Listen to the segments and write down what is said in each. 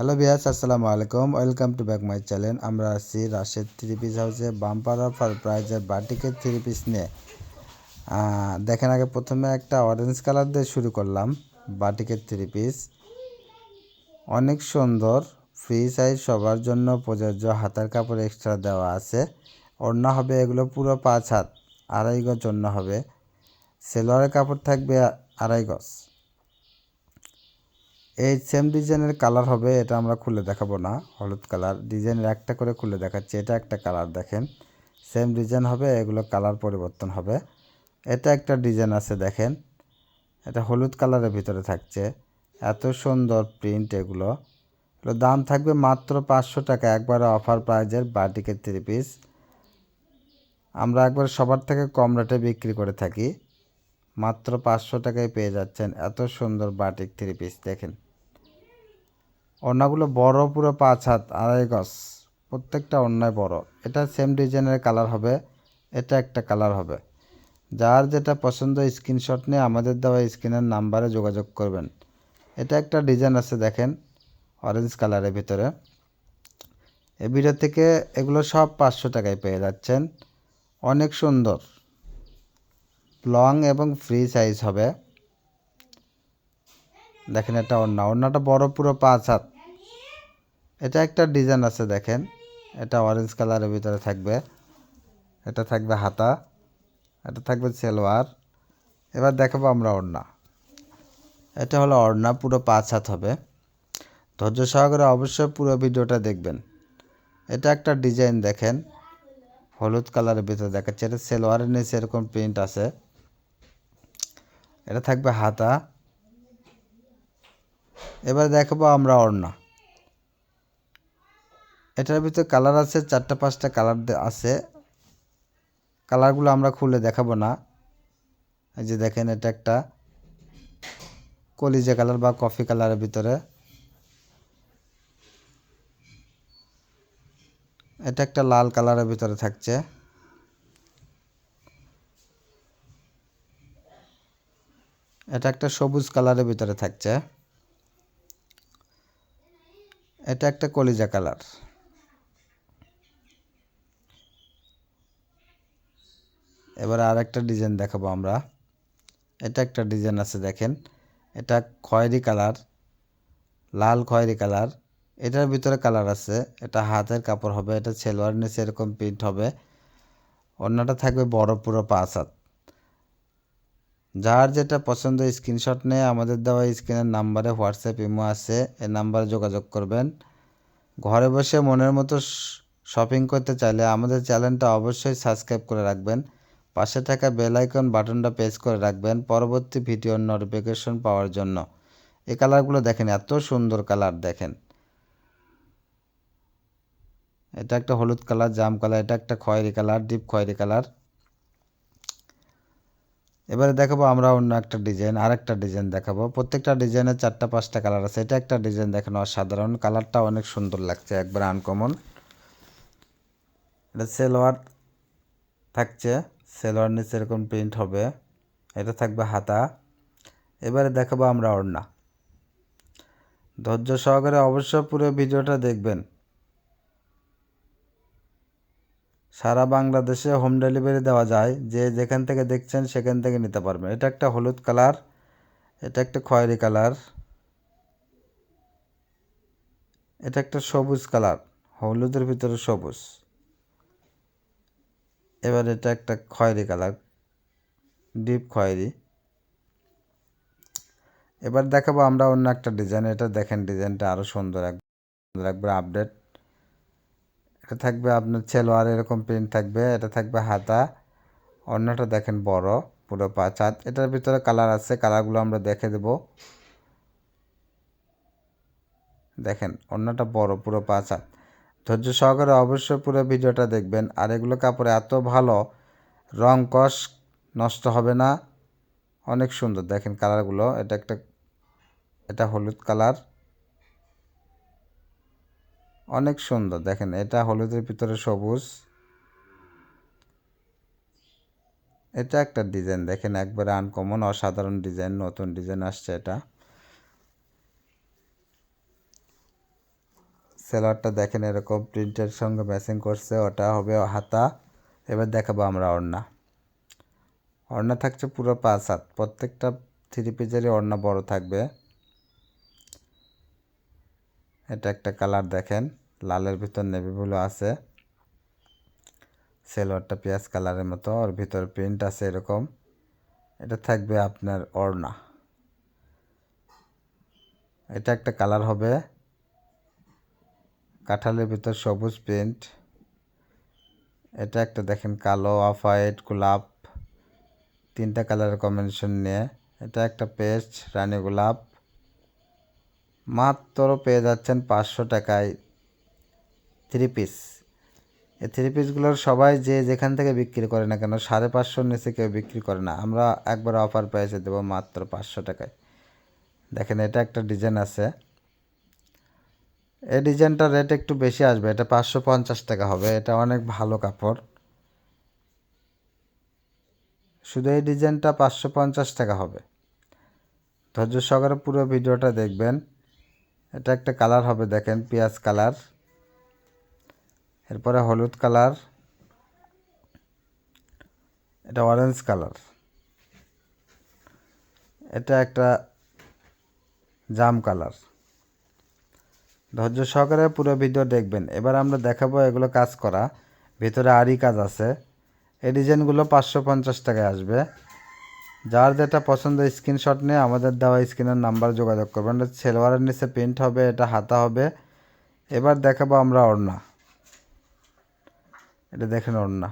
Hello বিয়াস আসসালামু আলাইকুম welcome to back my channel আমরা আছি রাশেদ থ্রি পিস হাউসে বাম্পার অফার প্রাইজের বাটিকের থ্রি পিস নিয়ে। দেখেন আগে প্রথমে একটা অরেঞ্জ কালার দিয়ে শুরু করলাম বাটিকের থ্রি পিস অনেক সুন্দর ফ্রি সাইজ সবার জন্য প্রযোজ্য, হাতার কাপড় এক্সট্রা দেওয়া আছে। ওড়না হবে এগুলো পুরো পাঁচ হাত, আড়াই গজ ওড়না হবে। সেলোয়ারের কাপড় থাকবে আড়াই গজ। এই সেম ডিজাইনের কালার হবে, এটা আমরা খুলে দেখাবো না, হলুদ কালার ডিজাইনের একটা করে খুলে দেখাচ্ছি, এটা একটা কালার দেখেন। সেম ডিজাইন হবে, এগুলো কালার পরিবর্তন হবে। এটা একটা ডিজাইন আছে, দেখেন। এটা হলুদ কালারের ভিতরে থাকছে। এত সুন্দর প্রিন্ট এগুলো। এগুলো দাম থাকবে মাত্র পাঁচশো টাকা, একবারে অফার প্রাইজের বাটিকের থ্রি পিস আমরা একবার সবার থেকে কম রেটে বিক্রি করে থাকি। মাত্র পাঁচশো টাকায় পেয়ে যাচ্ছেন, এত সুন্দর বাটিক থ্রি পিস দেখেন। ওড়নাগুলো বড়, পুরো পাঁচ হাত, আড়াই গজ। প্রত্যেকটা ওড়নায় বড়। এটা সেম ডিজাইনের কালার হবে, এটা একটা কালার হবে। যার যেটা পছন্দ স্ক্রিনশট নিয়ে আমাদের দেওয়া স্ক্রিনের নাম্বারে যোগাযোগ করবেন। এটা একটা ডিজাইন আছে, দেখেন অরেঞ্জ কালারের ভিতরে। এই ভিডিও থেকে এগুলো সব পাঁচশো টাকায় পেয়ে যাচ্ছেন। অনেক সুন্দর। লং এবং ফ্রি সাইজ হবে। দেখেন এটা ওড়না ওড়নাটা বড়, পুরো পাঁচ হাত। এটা একটা ডিজাইন আছে দেখেন। এটা অরেঞ্জ কালারের ভিতরে থাকবে। এটা থাকবে হাতা। এটা থাকবে সেলোয়ার। এবার দেখাবো আমরা ওড়না। এটা হলো ওড়না, পুরো পাঁচ হাত হবে। ধৈর্য সহকারে অবশ্যই পুরো ভিডিওটা দেখবেন। এটা একটা ডিজাইন দেখেন। হলুদ কালারের ভিতরে দেখাচ্ছে। এটা সেলোয়ারের নিচে এরকম প্রিন্ট আছে। এটা থাকবে হাতা। এবার দেখাবো আমরা ওড়না। এটার ভিতরে কালার আছে, চারটা, পাঁচটা কালার আছে। কালারগুলো আমরা খুলে দেখাবো না। এই যে দেখেন এটা একটা কলিজা কালার বা কফি কালারের ভিতরে। এটা একটা লাল কালারের ভিতরে থাকছে। এটা একটা সবুজ কালারের ভিতরে থাকছে। এটা একটা কলিজা কালার এবার আর একটা ডিজাইন দেখাবো আমরা। এটা একটা ডিজাইন আছে দেখেন। এটা খয়েরি কালার, লাল খয়েরি কালার। এটার ভিতরে কালার আছে। এটা হাতের কাপড় হবে, এটা সেলোয়ার নিচে এরকম প্রিন্ট হবে। অন্যটা থাকবে বড় পুরো পাঁচ যার যেটা পছন্দ স্ক্রিনশট নিয়ে আমাদের দেওয়া স্ক্রিনের নাম্বারে হোয়াটসঅ্যাপ ইমো আছে এই নাম্বারে যোগাযোগ করবেন। ঘরে বসে মনের মতো শপিং করতে চাইলে আমাদের চ্যানেলটা অবশ্যই সাবস্ক্রাইব করে রাখবেন। পাশে থাকা বেল আইকন বাটনটা প্রেস করে রাখবেন পরবর্তী ভিডিওর নোটিফিকেশন পাওয়ার জন্য। এই কালারগুলো দেখেন, এত সুন্দর কালার দেখেন। এটা একটা হলুদ কালার, জাম কালার, এটা একটা খয়েরি কালার, ডিপ খয়েরি কালার। এবারে দেখাবো আমরা অন্য একটা ডিজাইন আর একটা ডিজাইন দেখাবো। প্রত্যেকটা ডিজাইনের চারটা, পাঁচটা কালার আছে। এটা একটা ডিজাইন দেখেন, অসাধারণ। কালারটা অনেক সুন্দর লাগছে, একবার আনকমন এটা সেলোয়ার থাকছে। সেলোয়ার নিচে এরকম প্রিন্ট হবে। এটা থাকবে হাতা। এবারে দেখাবো আমরা ওড়না। ধৈর্য সহকারে অবশ্য পুরো ভিডিওটা দেখবেন। সারা বাংলাদেশে হোম ডেলিভারি দেওয়া যায়। যে যেখান থেকে দেখছেন সেখান থেকে নিতে পারবেন। এটা একটা হলুদ কালার, এটা একটা খয়েরি কালার, এটা একটা সবুজ কালার, হলুদের ভিতরে সবুজ। এবার এটা একটা খয়েরি কালার, ডিপ খয়েরি। এবার দেখাবো আমরা অন্য একটা ডিজাইন, এটা দেখেন ডিজাইনটা আরও সুন্দর একবার আপডেট এটা থাকবে আপনার ছেলোয়ার এরকম প্রিন্ট থাকবে, এটা থাকবে হাতা। অন্যটা দেখেন বড়, পুরো পাঁচ হাত। এটার ভিতরে কালার আছে, কালারগুলো আমরা দেখে দেব। দেখেন, অন্যটা বড়, পুরো পাঁচ হাত। ধৈর্য সহকারে অবশ্যই পুরো ভিডিওটা দেখবেন। আর এগুলো কাপড়ে এত ভালো রং কষ নষ্ট হবে না। অনেক সুন্দর। দেখেন কালারগুলো। এটা একটা, এটা হলুদ কালার। অনেক সুন্দর। দেখেন, এটা হলুদের ভিতরে সবুজ। এটা একটা ডিজাইন। দেখেন, একবারে আনকমন অসাধারণ ডিজাইন, নতুন ডিজাইন আসছে এটা। সেলোয়ারটা দেখেন এরকম, প্রিন্টের সঙ্গে ম্যাচিং করছে, ওটা হবে হাতা। এবার দেখাবো আমরা ওড়না ওড়না থাকছে পুরো পাঁচ হাত, প্রত্যেকটা থ্রি পিসেরই ওড়না বড় থাকবে। এটা একটা কালার দেখেন, লালের ভিতর নেভি ব্লু আছে। সেলোয়ারটা পেঁয়াজ কালারের মতো, ওর ভিতর প্রিন্ট আছে এরকম। এটা থাকবে আপনার ওড়না এটা একটা কালার হবে কাঁঠালের ভিতর সবুজ প্রিন্ট এটা একটা দেখেন কালো অফ হোয়াইট গোলাপ, তিনটা কালারের কম্বিনেশন নিয়ে। এটা একটা পেস্ট রানী গোলাপ। মাত্র পেয়ে যাচ্ছেন পাঁচশো টাকায় থ্রি পিস এই থ্রি পিসগুলোর সবাই যে যেখান থেকে বিক্রি করে না কেন, সাড়ে পাঁচশোর নিচে কেউ বিক্রি করে না। আমরা একবার অফার প্রাইসে দেবো মাত্র পাঁচশো টাকায়। দেখেন এটা একটা ডিজাইন আছে। এই ডিজাইনটার রেট একটু বেশি আসবে, এটা পাঁচশো পঞ্চাশ টাকা হবে, এটা অনেক ভালো কাপড়। শুধু এই ডিজাইনটা পাঁচশো পঞ্চাশ টাকা হবে। ধৈর্য সহকারে পুরো ভিডিওটা দেখবেন। এটা একটা কালার হবে, দেখেন পেঁয়াজ কালার, এরপরে হলুদ কালার, এটা অরেঞ্জ কালার। এটা একটা জাম কালার। ধৈর্য সহকারে পুরো ভিডিও দেখবেন। এবার আমরা দেখাবো এগুলো কাজ করা। ভিতরে আরই কাজ আছে। এই ডিজাইনগুলো পাঁচশো পঞ্চাশ টাকায় আসবে। যার যেটা পছন্দ স্ক্রিনশট নিয়ে আমাদের দেওয়া স্ক্রিনের নাম্বার যোগাযোগ করবেন। এটা সেলোয়ারের নিচে প্রিন্ট হবে, এটা হাতা হবে। এবার দেখাবো আমরা ওড়না। এটা দেখেন ওড়না।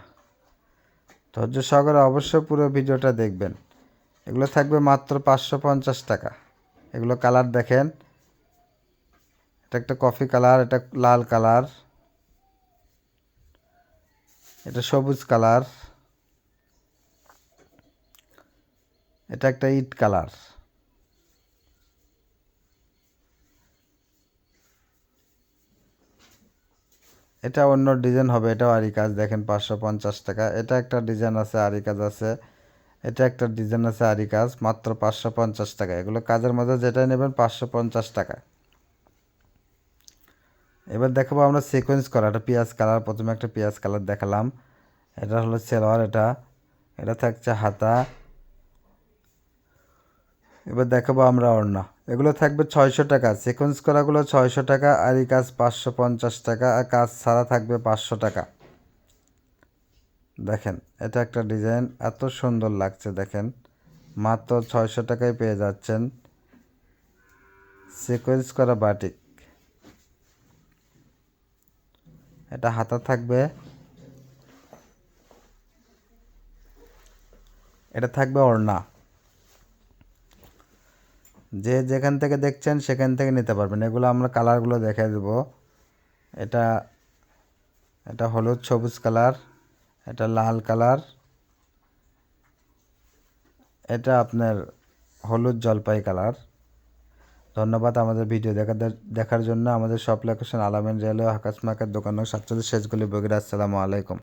ধৈর্য সহকারে অবশ্যই পুরো ভিডিওটা দেখবেন। এগুলো থাকবে মাত্র পাঁচশো পঞ্চাশ টাকা। এগুলো কালার দেখেন। এটা একটা কফি কালার, এটা লাল কালার। এটা সবুজ কালার। এটা একটা ইট কালার। এটা অন্য ডিজাইন হবে, এটাও আরি কাজ, দেখেন পাঁচশো পঞ্চাশ টাকা। এটা একটা ডিজাইন আছে, আরি কাজ আছে। এটা একটা ডিজাইন আছে, আরি কাজ, মাত্র পাঁচশো পঞ্চাশ টাকা। এগুলো কাজের মধ্যে যেটাই নেবেন পাঁচশো পঞ্চাশ টাকা। এবার দেখাবো আমরা সিকোয়েন্স করা। এটা পেঁয়াজ কালার, প্রথমে একটা পেঁয়াজ কালার দেখালাম। এটা হলো সেলোয়ার, এটা। এটা থাকছে হাতা। এবার দেখাবো আমরা ওড়না। এগুলো থাকবে ছয়শো টাকা। সিকোয়েন্স করাগুলো ছয়শো টাকা, আর এই কাজ পাঁচশো পঞ্চাশ টাকা, আর কাজ ছাড়া থাকবে পাঁচশো টাকা। দেখেন, এটা একটা ডিজাইন। এত সুন্দর লাগছে, দেখেন। মাত্র ছয়শো টাকায় পেয়ে যাচ্ছেন। সিকোয়েন্স করা বাটিক এটা হাতা থাকবে। এটা থাকবে ওড়না। যে যেখান থেকে দেখছেন সেখান থেকে নিতে পারবেন। এগুলো আমরা কালারগুলো দেখে দেবো। এটা এটা হলুদ সবুজ কালার, এটা লাল কালার, এটা আপনার হলুদ জলপাই কালার। ধন্যবাদ আমাদের ভিডিও দেখা দেখার জন্য। আমাদের সব লোকেশন আলামিন রেলওয়ে আকাশ মার্কেট দোকান সাতচল্লিশ, শেষগুলি বগিরা। আসসালামু আলাইকুম।